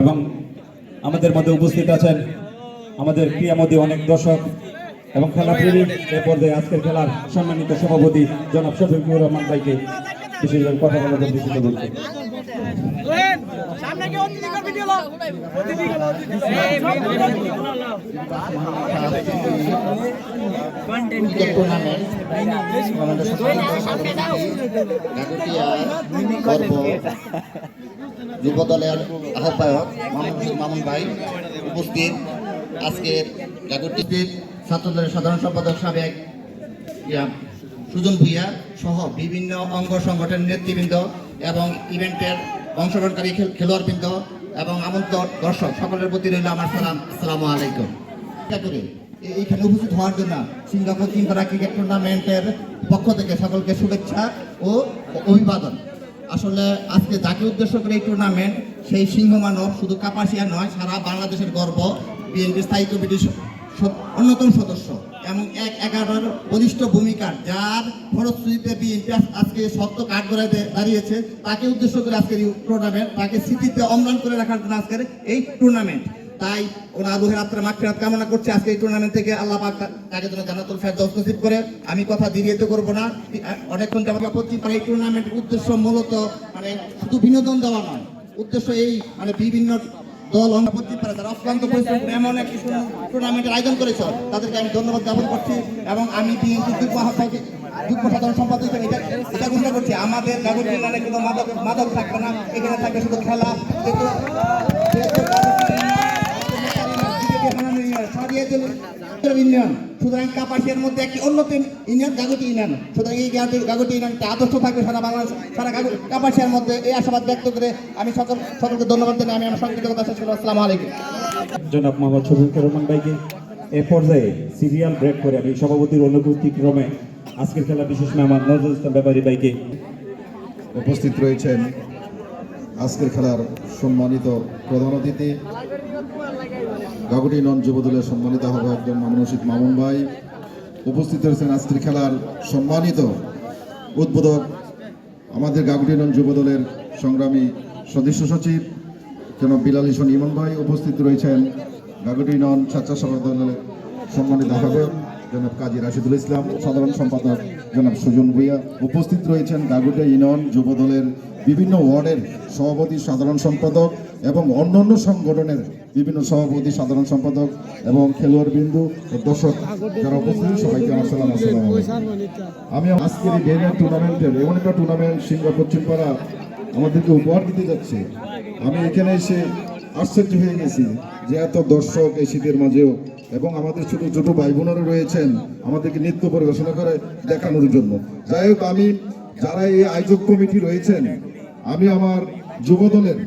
এবং আমাদের মধ্যে উপস্থিত আছেন আমাদের ক্রিয়ামোদী অনেক দর্শক এবং খেলাপ্রেমী এ পর্যায়ে আজকের খেলার সম্মানিত সভাপতি জনাব শফিকুর রহমান ভাইকে বিশেষভাবে কথা বলার জন্য সামনে কি অতিথি করবি দিল অতিথি গেল ক্রিকেট টুর্নামেন্ট আমাদের গাগুটিয়া গর্ব যুব দলের আহ্বায়ক মামুন ভাই উপস্থিত আজকের গাগুটির ছাত্রদলের সাধারণ সম্পাদক সাবেক সুজন ভুইয়া সহ বিভিন্ন অঙ্গ সংগঠনের নেতৃবৃন্দ এবং ইভেন্টের অংশগ্রহণকারী খেল- খেলোয়াড়বৃন্দ এবং আমন্ত্রণ দর্শক সকলের প্রতি রইল আমার সালাম। আসসালামু আলাইকুম। এইখানে উপস্থিত হওয়ার জন্য সিঙ্গাপুর চিনপাড়া ক্রিকেট টুর্নামেন্টের পক্ষ থেকে সকলকে শুভেচ্ছা ও অভিবাদন। আসলে আজকে যাকে উদ্দেশ্য করে এই টুর্নামেন্ট, সেই সিংহ মানব শুধু কাপাসিয়া নয়, সারা বাংলাদেশের গর্ব বিএনপি স্থায়ী কমিটির অন্যতম সদস্য। এবং এক এগারোর বলিষ্ঠ ভূমিকার, যার ফলশ্রুতিতে বিএনপি আজ- আজকে সত্য কাঠ করে দাঁড়িয়েছে, তাকে উদ্দেশ্য করে আজকের এই টুর্নামেন্ট তাকে স্মৃতিতে অম্লান করে রাখার জন্য আজকের এই টুর্নামেন্ট তাই ওনার রুহের আত্মার মাগফিরাত কামনা করছে আজকে এই টুর্নামেন্ট থেকে। আল্লাহ পাক তা- তাকে যেন জান্নাতুল ফেরদৌস নসিব করে। আমি কথা দীর্ঘায়িত করব না। অনেকক্ষণ যাবত পশ্চিম এই টুর্নামেন্টের উদ্দেশ্য মূলত মানে শুধু বিনোদন দেওয়া নয়, উদ্দেশ্য এই মানে বিভিন্ন দল পশ্চিম পারে যারা অক্লান্ত পরিশ্রম এমন একটি টুর্নামেন্টের আয়োজন করেছ, তাদেরকে আমি ধন্যবাদ জ্ঞাপন করছি এবং আমি বিএনপি যুগ্ম সাধারণ সম্পাদক এটা এটা ঘোষণা করছি। আমাদের গাগর টুর্নামেন্টে কোনো মাদক মাদক থাকবে না, এখানে থাকবে শুধু খেলা। যেহেতু ইউনিয়ন সুতরাং কাপাসিয়ার মধ্যে একটি অন্যতম ইউনিয়ন গাগতি ইউনিয়ন সুতরাং এই গাগতি- ইউনিয়নটা আদর্শ থাকবে সারা বাংলাদেশ সারা কাপাসিয়ার মধ্যে। এই আশাবাদ ব্যক্ত করে আমি সকল সকলকে ধন্যবাদ জানাই। আমি আমার সংক্ষিপ্ত কথা শেষ করব। আসসালামু আলাইকুম। জনাব মোহাম্মদ শফিকুর রহমান ভাইকে এ পর্যায়ে সিরিয়াল ব্রেক করে আমি সভাপতির অনুভূতি ক্রমে আজকের খেলা বিশেষ মেহমান নজরুল ইসলাম ব্যাপারী ভাইকে উপস্থিত রয়েছেন আজকের খেলার সম্মানিত প্রধান অতিথি। গাগুটি নন যুবদলের সম্মানিত হবে একজন মামুন মামুন ভাই। উপস্থিত রয়েছেন আজকের খেলার সম্মানিত উদ্বোধক আমাদের গাগুটি নন যুবদলের সংগ্রামী সদস্য সচিব জনাব বিলাল ইসন ইমন ভাই উপস্থিত রয়েছেন। গাগুটি নন স্বেচ্ছাসেবক দলের সম্মানিত আহ্বায়ক জনাব কাজী রাশিদুল ইসলাম, সাধারণ সম্পাদক জনাব সুজন ভুইয়া উপস্থিত রয়েছেন গাগুটিয়া ইউনিয়ন যুবদলের বিভিন্ন ওয়ার্ডের সভাপতি, সাধারণ সম্পাদক এবং অন্যান্য সংগঠনের বিভিন্ন সভাপতি, সাধারণ সম্পাদক এবং খেলোয়াড় বিন্দু দর্শক যারা উপস্থিত, সবাইকে আসসালাম আসসালাম আমি আজকের এই ডেনের টুর্নামেন্টের এমন একটা টুর্নামেন্ট সিংহা পশ্চিমপাড়া আমাদেরকে উপহার দিতে যাচ্ছে। আমি এখানে এসে আশ্চর্য হয়ে গেছি যে এত দর্শক এই শীতের মাঝেও এবং আমাদের ছোট ছোট ভাই বোনেরা রয়েছেন, আমাদেরকে নৃত্য পরিবেশনা করে দেখানোর জন্য। যাই হোক, আমি যারা এই আয়োজক কমিটি রয়েছেন, আমি আমার যুবদলের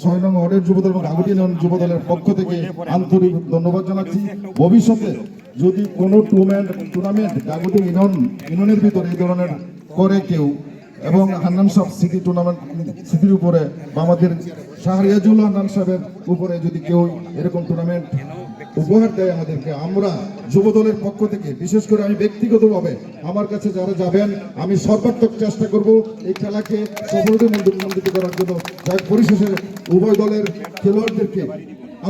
ছয় নং ওয়ার্ডের যুবদল এবং নন যুবদলের পক্ষ থেকে আন্তরিক ধন্যবাদ জানাচ্ছি। ভবিষ্যতে যদি কোনো টুর্নামেন্ট টুর্নামেন্ট রাগুটি ইনন ইননের ভিতরে এই ধরনের করে কেউ এবং হান্নান সাহেব স্মৃতি টুর্নামেন্ট স্মৃতির উপরে বা আমাদের শাহরিয়াজুল হান্নান সাহেবের উপরে যদি কেউ এরকম টুর্নামেন্ট উপহার দেয় আমাদেরকে। আমরা যুব দলের পক্ষ থেকে বিশেষ করে আমি ব্যক্তিগতভাবে আমার কাছে যারা যাবেন আমি সর্বাত্মক চেষ্টা করব এই খেলাকে সফলতামণ্ডিত করার জন্য। যাই পরিশেষে উভয় দলের খেলোয়াড়দেরকে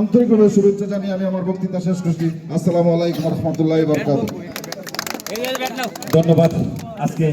আন্তরিকভাবে শুভেচ্ছা জানিয়ে আমি আমার বক্তৃতা শেষ করছি। আসসালামু আলাইকুম রহমতুল্লাহ বরকাত ধন্যবাদ। আজকে